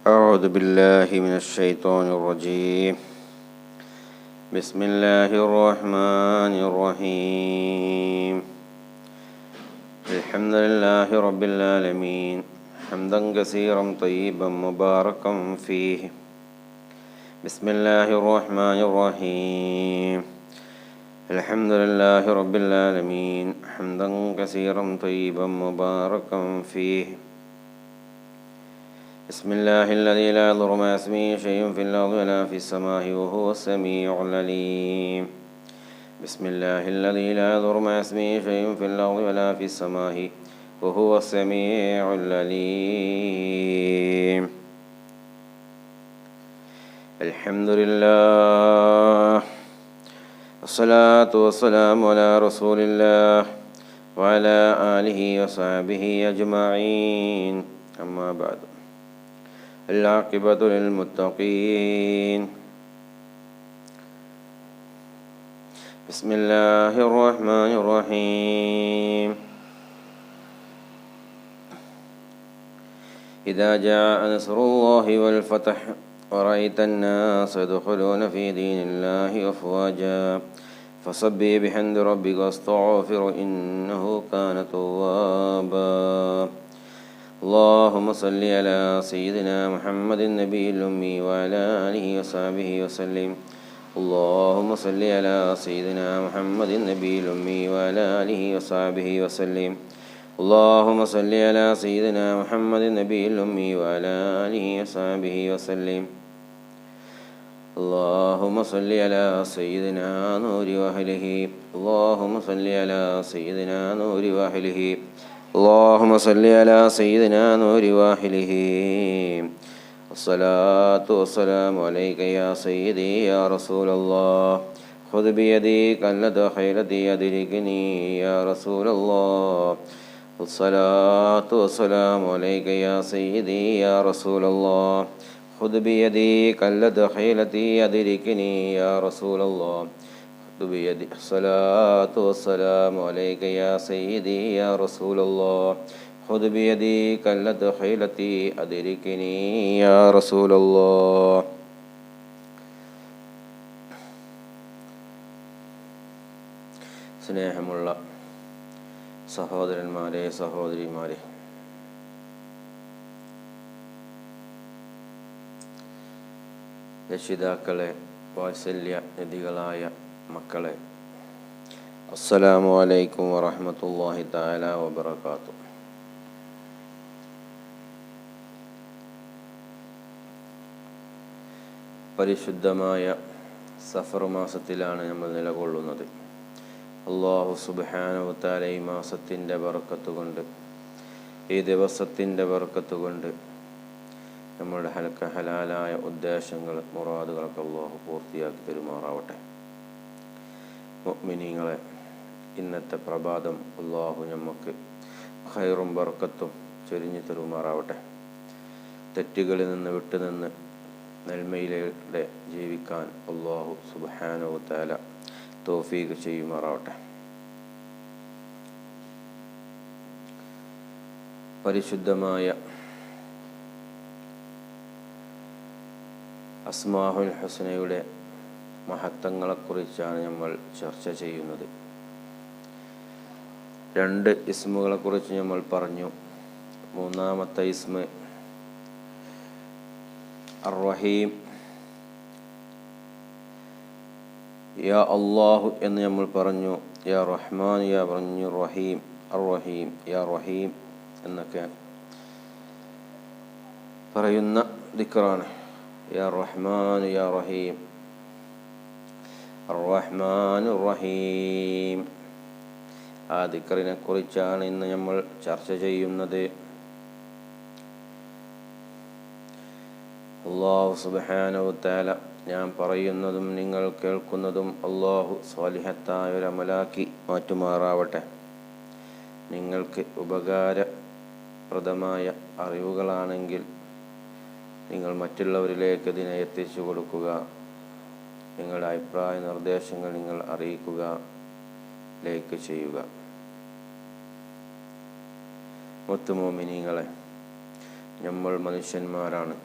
أعوذ بالله من الشيطان الرجيم. بسم الله الرحمن الرحيم. الحمد لله رب العالمين. حمدا كثيرا طيبا مباركا فيه. بسم الله الرحمن الرحيم. الحمد لله رب العالمين. حمدا كثيرا طيبا مباركا فيه. بسم الله الذي لا يضر مع اسمه شيء في الأرض ولا في السماء وهو السميع العليم. بسم الله الذي لا يضر مع اسمه شيء في الأرض ولا في السماء وهو السميع العليم. الحمد لله والصلاة والسلام على رسول الله وعلى آله وصحبه أجمعين. أما بعد. العاقبة للمتقين. بسم الله الرحمن الرحيم. إذا جاء نصر الله والفتح ورأيت الناس يدخلون في دين الله أفواجا فصبي بحمد ربك واستغفر إنه كان توابا. اللهم صل على سيدنا محمد النبي الأمي وعلى آله وصحبه وسلم. اللهم صل على سيدنا محمد النبي الأمي وعلى آله وصحبه وسلم. اللهم صل على سيدنا محمد النبي الأمي وعلى آله وصحبه وسلم. اللهم صل على سيدنا نور وأهله. اللهم صل على سيدنا نور وأهله. اللهم صل على سيدنا نور واحله. الصلاة والسلام عليك يا سيدي يا رسول الله. خذ بيدي كلد خيرتي أدركني يا رسول الله. الصلاة والسلام عليك يا سيدي يا رسول الله. خذ بيدي كلد خيلتي أدركني يا رسول الله. بيدي الصلاة والسلام عليك يا سيدي يا رسول الله خذ بيدي كلت خيلتي أدركني يا رسول الله സ്നേഹമുള്ള സഹോദരന്മാരെ സഹോദരിമാരെ രക്ഷിതാക്കളെ വാത്സല്യ നിധികളായ മക്കളെ അസ്സലാമു അലൈക്കും വറഹമത്തല്ലാഹി താല വബർക്കാത്തു പരിശുദ്ധമായ സഫർ മാസത്തിലാണ് നമ്മൾ നിലകൊള്ളുന്നത്. അള്ളാഹു സുബാനവത്താല ഈ മാസത്തിന്റെ വറക്കത്തുകൊണ്ട് ഈ ദിവസത്തിന്റെ വറക്കത്തുകൊണ്ട് നമ്മുടെ ഹലക്ക ഹലാലായ ഉദ്ദേശങ്ങൾ മുറാദുകളൊക്കെ അള്ളാഹു പൂർത്തിയാക്കി തരുമാറാവട്ടെ. മുഅ്മിനീങ്ങളെ ഇന്നത്തെ പ്രഭാതം അള്ളാഹു നമുക്ക് ഹൈറും ബർക്കത്തും ചൊരിഞ്ഞു തരുമാറാവട്ടെ. തെറ്റുകളിൽ നിന്ന് വിട്ടുനിന്ന് നെൽമയിലൂടെ ജീവിക്കാൻ അള്ളാഹു സുബാനോ താല തോഫീക്ക് ചെയ്യുമാറാവട്ടെ. പരിശുദ്ധമായ അസ്മാഹുൽ ഹുസനയുടെ മഹത്വങ്ങളെക്കുറിച്ചാണ് നമ്മൾ ചർച്ച ചെയ്യുന്നത്. രണ്ട് ഇസ്മുകളെക്കുറിച്ച് നമ്മൾ പറഞ്ഞു. മൂന്നാമത്തെ ഇസ്മ അർറഹീം. യാ അള്ളാഹു എന്ന് നമ്മൾ പറഞ്ഞു. യാ റഹ്മാൻ യാ പറഞ്ഞു റഹീം അർ റഹീം യാ റഹീം എന്നൊക്കെ പറയുന്ന ദിക്കറാണ് യാ റഹ്മാൻ യാ റഹീം. റഹ്മാൻ റഹീം ആ ദിക്കറിനെ കുറിച്ചാണ് ഇന്ന് നമ്മൾ ചർച്ച ചെയ്യുന്നത്. അള്ളാഹു സുബാനവുത്താല ഞാൻ പറയുന്നതും നിങ്ങൾ കേൾക്കുന്നതും അള്ളാഹു സ്വാലിഹത്തായ ഒരു അമലാക്കി മാറ്റുമാറാവട്ടെ. നിങ്ങൾക്ക് ഉപകാരപ്രദമായ അറിവുകളാണെങ്കിൽ നിങ്ങൾ മറ്റുള്ളവരിലേക്ക് ഇതിനെ എത്തിച്ചു കൊടുക്കുക. നിങ്ങളുടെ അഭിപ്രായ നിർദ്ദേശങ്ങൾ നിങ്ങൾ അറിയിക്കുക ലൈക്ക് ചെയ്യുക. മുത്തുമോമിനികളെ നമ്മൾ മനുഷ്യന്മാരാണ്.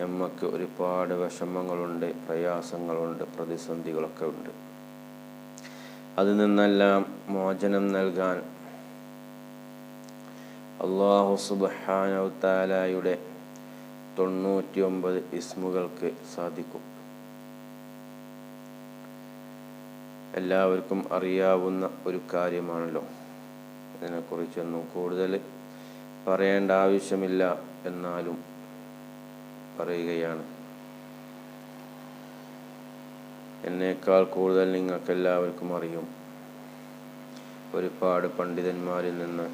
നമുക്ക് ഒരുപാട് വിഷമങ്ങളുണ്ട് പ്രയാസങ്ങളുണ്ട് പ്രതിസന്ധികളൊക്കെ ഉണ്ട്. അതിൽ നിന്നെല്ലാം മോചനം നൽകാൻ അള്ളാഹു സുബാനവത്താലായുടെ തൊണ്ണൂറ്റി ഒമ്പത് ഇസ്മുകൾക്ക് സാധിക്കും. എല്ലാവർക്കും അറിയാവുന്ന ഒരു കാര്യമാണല്ലോ. ഇതിനെക്കുറിച്ചൊന്നും കൂടുതൽ പറയേണ്ട ആവശ്യമില്ല എന്നാലും പറയുകയാണ്. എന്നേക്കാൾ കൂടുതൽ നിങ്ങൾക്ക് എല്ലാവർക്കും അറിയും. ഒരുപാട് പണ്ഡിതന്മാരിൽ നിന്ന്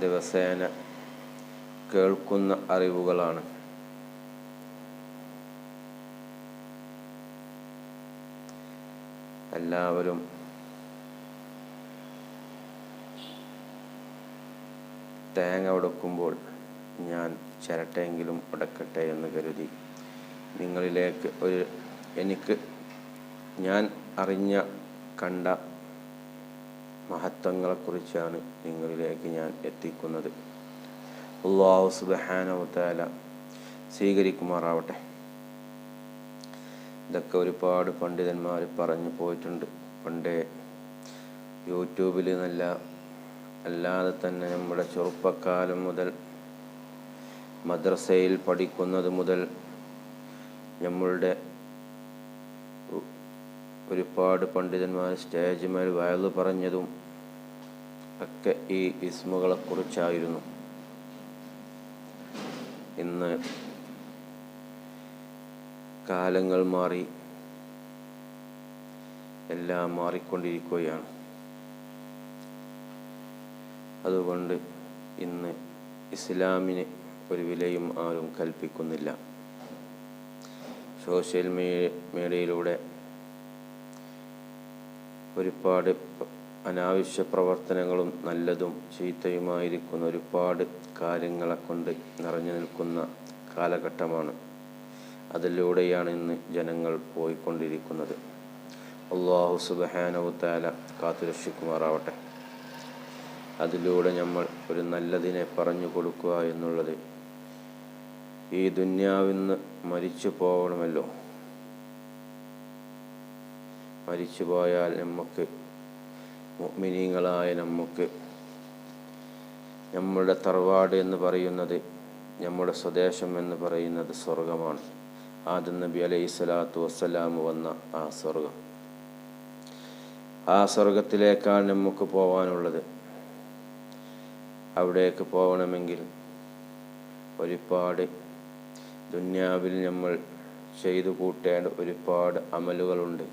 ദിവസേന കേൾക്കുന്ന അറിവുകളാണ്. എല്ലാവരും തേങ്ങ ഉടക്കുമ്പോൾ ഞാൻ ചിരട്ടെങ്കിലും ഉടക്കട്ടെ എന്ന് കരുതി. നിങ്ങളിലേക്ക് ഒരു എനിക്ക് ഞാൻ അറിഞ്ഞ കണ്ട മഹത്വങ്ങളെക്കുറിച്ചാണ് നിങ്ങളിലേക്ക് ഞാൻ എത്തിക്കുന്നത്. അള്ളാഹു സുബഹാനവത്താല സ്വീകരിക്കുമാറാവട്ടെ. ഇതൊക്കെ ഒരുപാട് പണ്ഡിതന്മാർ പറഞ്ഞു പോയിട്ടുണ്ട്. പണ്ടേ യൂട്യൂബിൽ നല്ല അല്ലാതെ തന്നെ നമ്മുടെ ചെറുപ്പക്കാലം മുതൽ മദ്രസയിൽ പഠിക്കുന്നത് മുതൽ നമ്മളുടെ ഒരുപാട് പണ്ഡിതന്മാർ സ്റ്റേജ് മേൽ വയലു പറഞ്ഞതും ഒക്കെ ഈ ഇസ്മുകളെക്കുറിച്ചായിരുന്നു. ഇന്ന് കാലങ്ങൾ മാറി എല്ലാം മാറിക്കൊണ്ടിരിക്കുകയാണ്. അതുകൊണ്ട് ഇന്ന് ഇസ്ലാമിന് ഒരു വിലയും ആരും കൽപ്പിക്കുന്നില്ല. സോഷ്യൽ മീഡിയയിലൂടെ ഒരുപാട് അനാവശ്യ പ്രവർത്തനങ്ങളും നല്ലതും ചീത്തയുമായിരിക്കുന്ന ഒരുപാട് കാര്യങ്ങളെ കൊണ്ട് നിറഞ്ഞു നിൽക്കുന്ന കാലഘട്ടമാണ്. അതിലൂടെയാണ് ഇന്ന് ജനങ്ങൾ പോയിക്കൊണ്ടിരിക്കുന്നത്. അള്ളാഹു സുബഹാനവുത്താല കാത്തുരക്ഷിക്കുമാറാവട്ടെ അതിലൂടെ നമ്മൾ ഒരു നല്ലതിനെ പറഞ്ഞു കൊടുക്കുക എന്നുള്ളത് ഈ ദുന്യാവിന്ന് മരിച്ചു പോകണമല്ലോ. മരിച്ചു പോയാൽ നമുക്ക് മിനിങ്ങളായ നമുക്ക് നമ്മളുടെ തറവാട് എന്ന് പറയുന്നത് നമ്മുടെ സ്വദേശം എന്ന് പറയുന്നത് സ്വർഗമാണ് ആദം നബി അലൈഹി സ്വലാത്തു വസ്സലാം വന്ന ആ സ്വർഗം ആ സ്വർഗത്തിലേക്കാണ് നമുക്ക് പോവാനുള്ളത്. അവിടേക്ക് പോകണമെങ്കിൽ ഒരുപാട് ദുന്യാവിൽ നമ്മൾ ചെയ്തു കൂട്ടേണ്ട ഒരുപാട് അമലുകളുണ്ട്.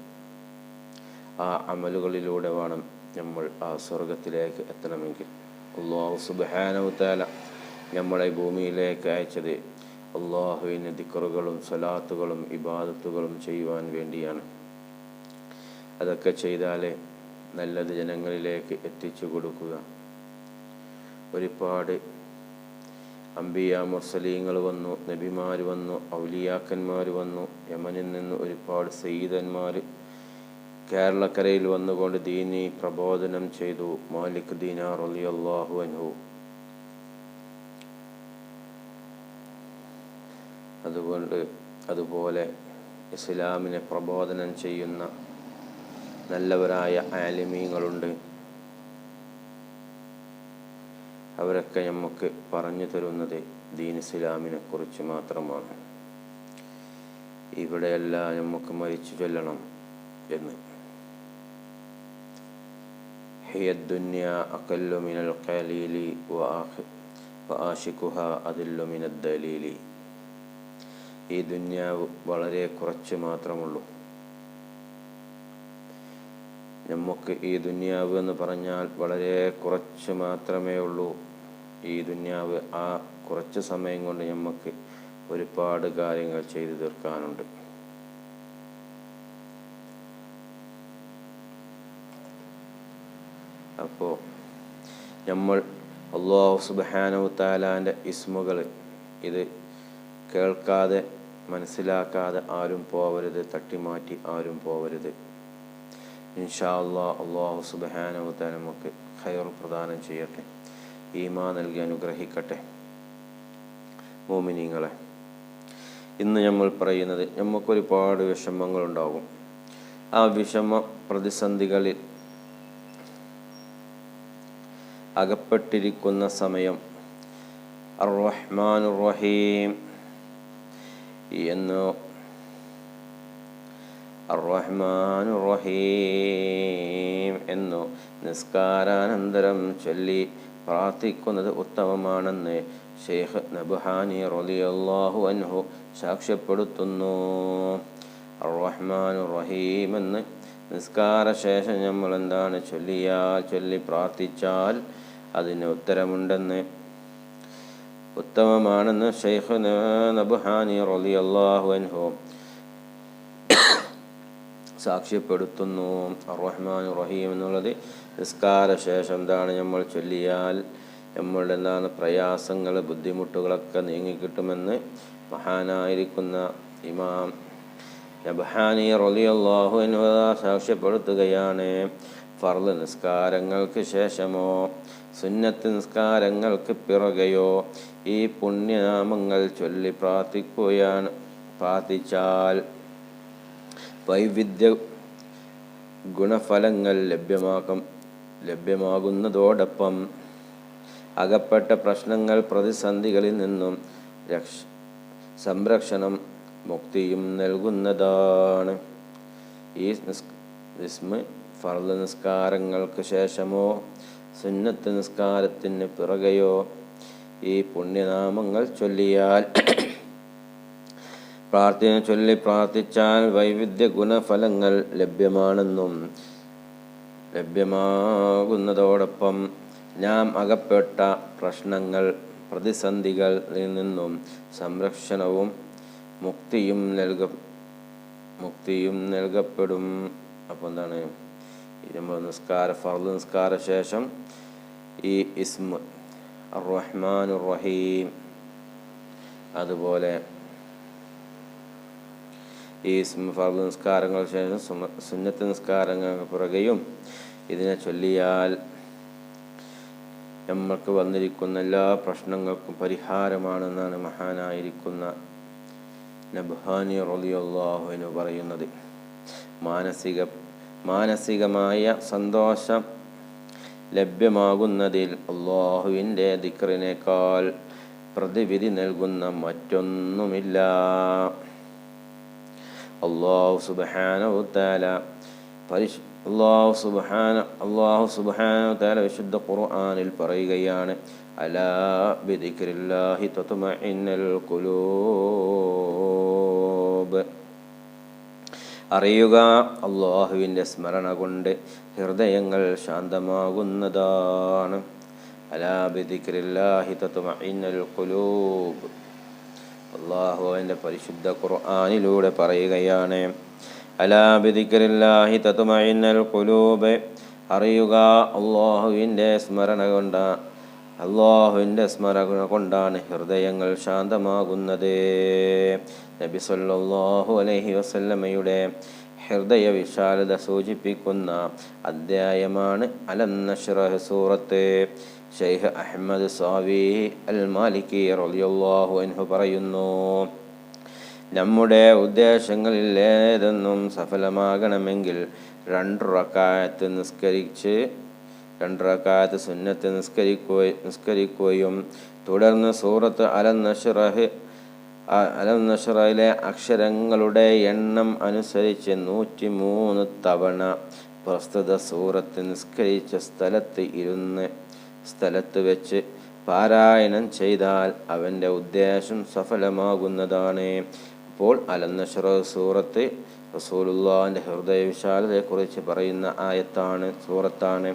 ആ അമലുകളിലൂടെ വേണം നമ്മൾ ആ സ്വർഗത്തിലേക്ക് എത്തണമെങ്കിൽ. അള്ളാഹു സുബാനവുത്താല നമ്മളെ ഭൂമിയിലേക്ക് അയച്ചത് അള്ളാഹുവിന് ദിക്കറുകളും സലാത്തുകളും ഇബാദത്തുകളും ചെയ്യുവാൻ വേണ്ടിയാണ്. അതൊക്കെ ചെയ്താലേ നല്ലത് ജനങ്ങളിലേക്ക് എത്തിച്ചു കൊടുക്കുക. ഒരുപാട് അംബിയ മുർസലീങ്ങൾ വന്നു നബിമാർ വന്നു ഔലിയാക്കന്മാർ വന്നു യമനിൽ നിന്ന് ഒരുപാട് സയ്യിദന്മാർ കേരളക്കരയിൽ വന്നുകൊണ്ട് ദീനി പ്രബോധനം ചെയ്തു. മാലിക് ദീനാർ അലി അള്ളാഹു അൻഹു അതുകൊണ്ട് അതുപോലെ ഇസ്ലാമിനെ പ്രബോധനം ചെയ്യുന്ന നല്ലവരായ ആലിമീങ്ങളുണ്ട്. അവരൊക്കെ നമുക്ക് പറഞ്ഞു തരുന്നത് ദീൻ ഇസ്ലാമിനെ കുറിച്ച് മാത്രമാണ്. ഇവിടെയല്ല നമുക്ക് മരിച്ചു ചൊല്ലണം എന്ന്. ഹിയദ്ദുന്യ അകല്ലു മിനൽ ആഷിഖുഹ അതില്ലു ഈ ദുന്യാവ് വളരെ കുറച്ച് മാത്രമുള്ളൂ. നമുക്ക് ഈ ദുന്യാവ് എന്ന് പറഞ്ഞാൽ വളരെ കുറച്ച് മാത്രമേ ഉള്ളൂ. ഈ ദുന്യാവ് ആ കുറച്ച് സമയം കൊണ്ട് നമുക്ക് ഒരുപാട് കാര്യങ്ങൾ ചെയ്തു തീർക്കാനുണ്ട്. അപ്പോൾ നമ്മൾ അള്ളാഹു സുബാനു താലാന്റെ ഇസ്മുകൾ ഇത് കേൾക്കാതെ മനസ്സിലാക്കാതെ ആരും പോവരുത് തട്ടിമാറ്റി ആരും പോവരുത്. ഇൻഷാ അള്ളാ അള്ളാഹു സുബാനു താല നമുക്ക് ഖൈർ പ്രദാനം ചെയ്യട്ടെ. ഈമാ നൽകി അനുഗ്രഹിക്കട്ടെ. മോമിനിങ്ങളെ ഇന്ന് നമ്മൾ പറയുന്നത് നമുക്കൊരുപാട് വിഷമങ്ങളുണ്ടാകും. ആ വിഷമ പ്രതിസന്ധികളിൽ അകപ്പെട്ടിരിക്കുന്ന സമയം അർ-റഹ്മാനുർ റഹീം എന്ന്. അർ-റഹ്മാനുർ റഹീം എന്നു. നിസ്കാരാനന്തരം ചൊല്ലി പ്രാർത്ഥിക്കുന്നത് ഉത്തമമാണെന്ന് ഷെയ്ഖ് നബുഹാനി റളിയല്ലാഹു അൻഹു സാക്ഷ്യപ്പെടുത്തുന്നു. അർ-റഹ്മാനുർ റഹീം എന്ന്. നിസ്കാരശേഷം നമ്മൾ എന്താണ് ചൊല്ലിയാൽ ചൊല്ലി പ്രാർത്ഥിച്ചാൽ അതിന് ഉത്തരമുണ്ടെന്ന് ഉത്തമമാണെന്ന് ഷെയ്ഖ് നബുഹാനി റലി അള്ളാഹു അൻഹു സാക്ഷ്യപ്പെടുത്തുന്നു. റഹ്മാൻ റഹീം എന്നുള്ളത് നിസ്കാര ശേഷം എന്താണ് നമ്മൾ ചൊല്ലിയാൽ നമ്മളുടെ എന്താണ് പ്രയാസങ്ങൾ ബുദ്ധിമുട്ടുകളൊക്കെ നീങ്ങിക്കിട്ടുമെന്ന് മഹാനായിരിക്കുന്ന ഇമാം നബ്ഹാനി റളിയല്ലാഹു അൻഹു സാക്ഷ്യപ്പെടുത്തുകയാണ്. ഫർദ് നിസ്കാരങ്ങൾക്ക് ശേഷമോ സുന്നത്ത് നിസ്കാരങ്ങൾക്ക് പിറകെയോ ഈ പുണ്യനാമങ്ങൾ ചൊല്ലി പ്രാർത്ഥിക്കുകയാണ്. പ്രാർത്ഥിച്ചാൽ വൈവിധ്യ ഗുണഫലങ്ങൾ ലഭ്യമാക്കും ലഭ്യമാകുന്നതോടൊപ്പം അകപ്പെട്ട പ്രശ്നങ്ങൾ പ്രതിസന്ധികളിൽ നിന്നും രക്ഷ സംരക്ഷണം മുക്തിയും നൽകുന്നതാണ്. ഈ നിസ് ഫർദ് നിസ്കാരങ്ങൾക്ക് ശേഷമോ സുന്നത്ത് നിസ്കാരത്തിന് പിറകെയോ ഈ പുണ്യനാമങ്ങൾ ചൊല്ലിയാൽ പ്രാർത്ഥന ചൊല്ലി പ്രാർത്ഥിച്ചാൽ വൈവിധ്യ ഗുണഫലങ്ങൾ ലഭ്യമാണെന്നും ലഭ്യമാകുന്നതോടൊപ്പം നാം അകപ്പെട്ട പ്രശ്നങ്ങൾ പ്രതിസന്ധികളിൽ നിന്നും സംരക്ഷണവും മുക്തിയും നൽക മുക്തിയും നൽകപ്പെടും. അപ്പോൾ എന്താണ്? നമ്മൾ നിസ്കാര ഫർദ് നിസ്കാര ശേഷം ഈ ഇസ്മ റഹ്മാനുർ റഹീം അതുപോലെ ഈ ഫർദ് നിസ്കാരങ്ങൾ ശേഷം സുന്നത്ത് നിസ്കാരങ്ങൾക്ക് പുറകെയും ഇതിനെ ചൊല്ലിയാൽ നമ്മൾക്ക് വന്നിരിക്കുന്ന എല്ലാ പ്രശ്നങ്ങൾക്കും പരിഹാരമാണെന്നാണ് മഹാനായിരിക്കുന്ന നബ്ഹാനി എന്ന് പറയുന്നത്. മാനസിക മാനസികമായ സന്തോഷം ലഭ്യമാകുന്നതിൽ അള്ളാഹുവിന്റെ ദിക്റിനേക്കാൾ പ്രതിവിധി നൽകുന്ന മറ്റൊന്നുമില്ല. അള്ളാഹു സുബാനവുത്താല താല പരിശു അള്ളാഹു സുബാന അള്ളാഹു സുബാനവുത്താല താല വിശുദ്ധ ഖുർആാനിൽ പറയുകയാണ് അലാ ബിദിക്രില്ലാഹി തത്മഇന്നൽ ഖുലൂബ്. അറിയുക. അള്ളാഹുവിന്റെ സ്മരണ കൊണ്ട് ഹൃദയങ്ങൾ ശാന്തമാകുന്നതാണ്. അലാ ബിദിക്രില്ലാഹി തത്മഇന്നൽ ഖുലൂബ്. അള്ളാഹു അവന്റെ പരിശുദ്ധ ഖുർആാനിലൂടെ പറയുകയാണ്. അലാബിദിക്രില്ലാഹി തത്തുമൈന്നൽ കുലൂബ് അറിയുക. അള്ളാഹുവിന്റെ സ്മരണ കൊണ്ട് അള്ളാഹുവിന്റെ സ്മരണ കൊണ്ടാണ് ഹൃദയങ്ങൾ ശാന്തമാകുന്നത്. നബി സല്ലാഹു അലഹി വസല്ലമ്മയുടെ ഹൃദയ വിശാലത സൂചിപ്പിക്കുന്ന അദ്ധ്യായമാണ് അലന്നഷ്റഹ് സൂറത്ത്. Sheikh Ahmad Sawi al Maliki റളിയല്ലാഹു അൻഹു പറയുന്നു നമ്മുടെ ഉദ്ദേശങ്ങളിൽ ഏതെന്നും സഫലമാകണമെങ്കിൽ രണ്ട് റക്കായത്ത് നിസ്കരിച്ച് രണ്ട് റക്കായത്ത് സുന്നത്ത് നിസ്കരിക്കുകയും നിസ്കരിക്കുകയും തുടർന്ന് സൂറത്ത് അലം നഷറഹ് അലം നഷറയിലെ അക്ഷരങ്ങളുടെ എണ്ണം അനുസരിച്ച് നൂറ്റി മൂന്ന് തവണ പ്രസ്തുത സൂറത്ത് നിസ്കരിച്ച സ്ഥലത്ത് ഇരുന്ന് സ്ഥലത്ത് വെച്ച് പാരായണം ചെയ്താൽ അവന്റെ ഉദ്ദേശം സഫലമാകുന്നതാണ്. അപ്പോൾ അലന്നഷറ സൂറത്ത് റസൂലുള്ളാഹിന്റെ ഹൃദയവിശാലതയെക്കുറിച്ച് പറയുന്ന ആയത്താണ് സൂറത്താണ്.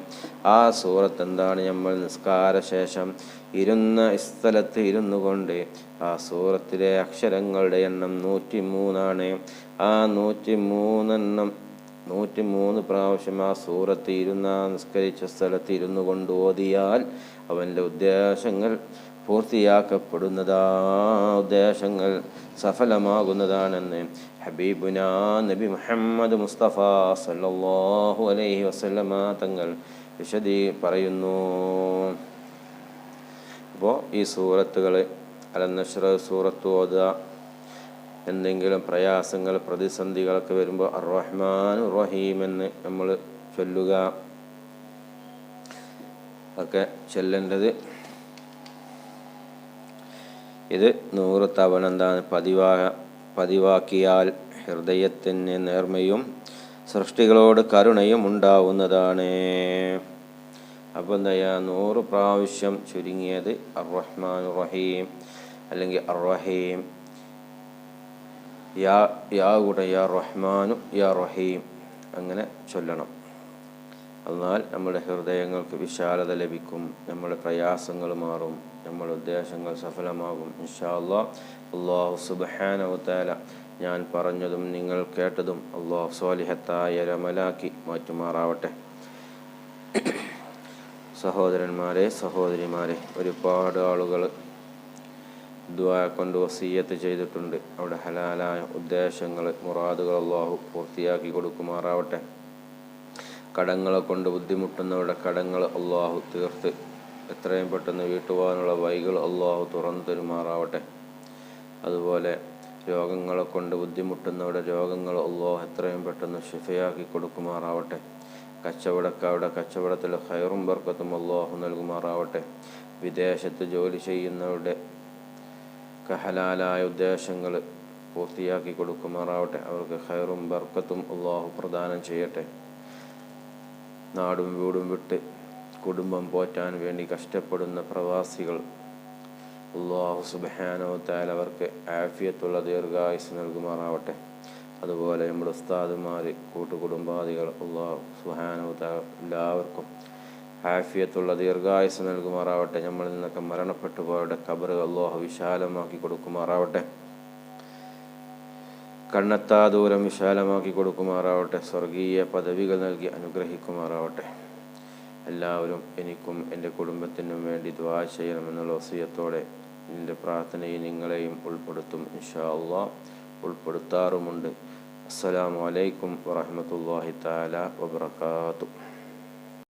ആ സൂറത്ത് എന്താണ് നമ്മൾ നിസ്കാര ശേഷം ഇരുന്ന സ്ഥലത്ത് ഇരുന്നു കൊണ്ട് ആ സൂറത്തിലെ അക്ഷരങ്ങളുടെ എണ്ണം നൂറ്റി മൂന്നാണ് ആ നൂറ്റി മൂന്നെണ്ണം നൂറ്റി മൂന്ന് പ്രാവശ്യം ആ സൂറത്ത് ഇരുന്ന നിസ്കരിച്ച സ്ഥലത്ത് ഇരുന്നു കൊണ്ട് ഓതിയാൽ അവന്റെ ഉദ്ദേശങ്ങൾ പൂർത്തിയാക്കപ്പെടുന്നതാ ഉദ്ദേശങ്ങൾ സഫലമാകുന്നതാണെന്ന്. ഹബീബുന നബി മുഹമ്മദ് മുസ്തഫ സല്ലല്ലാഹു അലൈഹി വസല്ലമ തങ്ങൾ വിശദീ പറയുന്നു. അപ്പോൾ ഈ സൂറത്തുകൾ അലന്നഷ്ര സൂറത്ത് ഓതുക എന്തെങ്കിലും പ്രയാസങ്ങൾ പ്രതിസന്ധികളൊക്കെ വരുമ്പോൾ അറഹ്മാൻ റഹീം എന്ന് നമ്മൾ ചൊല്ലുക. ഒക്കെ ചൊല്ലേണ്ടത് ഇത് നൂറ് തവണ എന്താണ് പതിവാ പതിവാക്കിയാൽ ഹൃദയത്തിന് നേർമയും സൃഷ്ടികളോട് കരുണയും ഉണ്ടാവുന്നതാണ്. അപ്പോൾ എന്താ നൂറ് പ്രാവശ്യം ചുരുങ്ങിയത് അറഹ്മാൻ റഹീം അല്ലെങ്കിൽ അറഹീം യാ യാ കൂടെ യാ റഹ്മാനു യാ റഹീം. അങ്ങനെ ചൊല്ലണം. എന്നാൽ നമ്മുടെ ഹൃദയങ്ങൾക്ക് വിശാലത ലഭിക്കും നമ്മുടെ പ്രയാസങ്ങൾ മാറും. നമ്മുടെ ഉദ്ദേശങ്ങൾ സഫലമാകും. ഇൻഷാ അല്ലാ അള്ളാഹു സുബഹാനവത്താല ഞാൻ പറഞ്ഞതും നിങ്ങൾ കേട്ടതും അള്ളാഹു സ്വാലിഹത്തായ രമലാക്കി മാറ്റുമാറാവട്ടെ. സഹോദരന്മാരെ സഹോദരിമാരെ ഒരുപാട് ആളുകൾ ദ്വാ കൊണ്ട് വസീയത്ത് ചെയ്തിട്ടുണ്ട്. അവിടെ ഹലാലായ ഉദ്ദേശങ്ങൾ മുറാദുകൾ അള്ളാഹു പൂർത്തിയാക്കി കൊടുക്കുമാറാവട്ടെ. കടങ്ങളെ കൊണ്ട് ബുദ്ധിമുട്ടുന്നവരുടെ കടങ്ങൾ അള്ളാഹു തീർത്ത് എത്രയും പെട്ടെന്ന് വീട്ടുവാനുള്ള വൈകൾ അള്ളാഹു തുറന്നു തരുമാറാവട്ടെ. അതുപോലെ രോഗങ്ങളെ കൊണ്ട് ബുദ്ധിമുട്ടുന്നവരുടെ രോഗങ്ങൾ അള്ളാഹു എത്രയും പെട്ടെന്ന് ഷിഫയാക്കി കൊടുക്കുമാറാവട്ടെ. കച്ചവടക്കാരുടെ കച്ചവടത്തിൽ ഹൈറും ബർക്കത്തും അള്ളാഹു നൽകുമാറാവട്ടെ. വിദേശത്ത് ജോലി ചെയ്യുന്നവരുടെ കഹലാലായ ഉദ്ദേശങ്ങൾ പൂർത്തിയാക്കി കൊടുക്കുമാറാവട്ടെ. അവർക്ക് ഹൈറും ബർക്കത്തും അള്ളാഹു പ്രദാനം ചെയ്യട്ടെ. നാടും വീടും വിട്ട് കുടുംബം പോറ്റാൻ വേണ്ടി കഷ്ടപ്പെടുന്ന പ്രവാസികൾ അള്ളാഹു സുബാനവത്താൽ അവർക്ക് ആഫിയത്തുള്ള ദീർഘായുസ് നൽകുമാറാവട്ടെ. അതുപോലെ നമ്മുടെ ഉസ്താദുമാർ കൂട്ടുകുടുംബാദികൾ അള്ളാഹു സുഹാനോത്താൽ എല്ലാവർക്കും ഹാഫിയത്തുള്ള ദീർഘായുസ് നൽകുമാറാവട്ടെ. നമ്മളിൽ നിന്നൊക്കെ മരണപ്പെട്ടു പോയവരുടെ കബറ് അള്ളാഹു വിശാലമാക്കി കൊടുക്കുമാറാവട്ടെ. കണ്ണെത്താ ദൂരം വിശാലമാക്കി കൊടുക്കുമാറാവട്ടെ. സ്വർഗീയ പദവികൾ നൽകി അനുഗ്രഹിക്കുമാറാവട്ടെ. എല്ലാവരും എനിക്കും എന്റെ കുടുംബത്തിനും വേണ്ടി ദ്വാ ചെയ്യണമെന്നുള്ള വസീയത്തോടെ എന്റെ പ്രാർത്ഥനയിൽ നിങ്ങളെയും ഉൾപ്പെടുത്തും ഇൻഷാ അള്ളാ. ഉൾപ്പെടുത്താറുമുണ്ട്. അസ്സലാമു അലൈക്കും വറഹമത്തല്ലാഹി താല വബർക്കാത്തു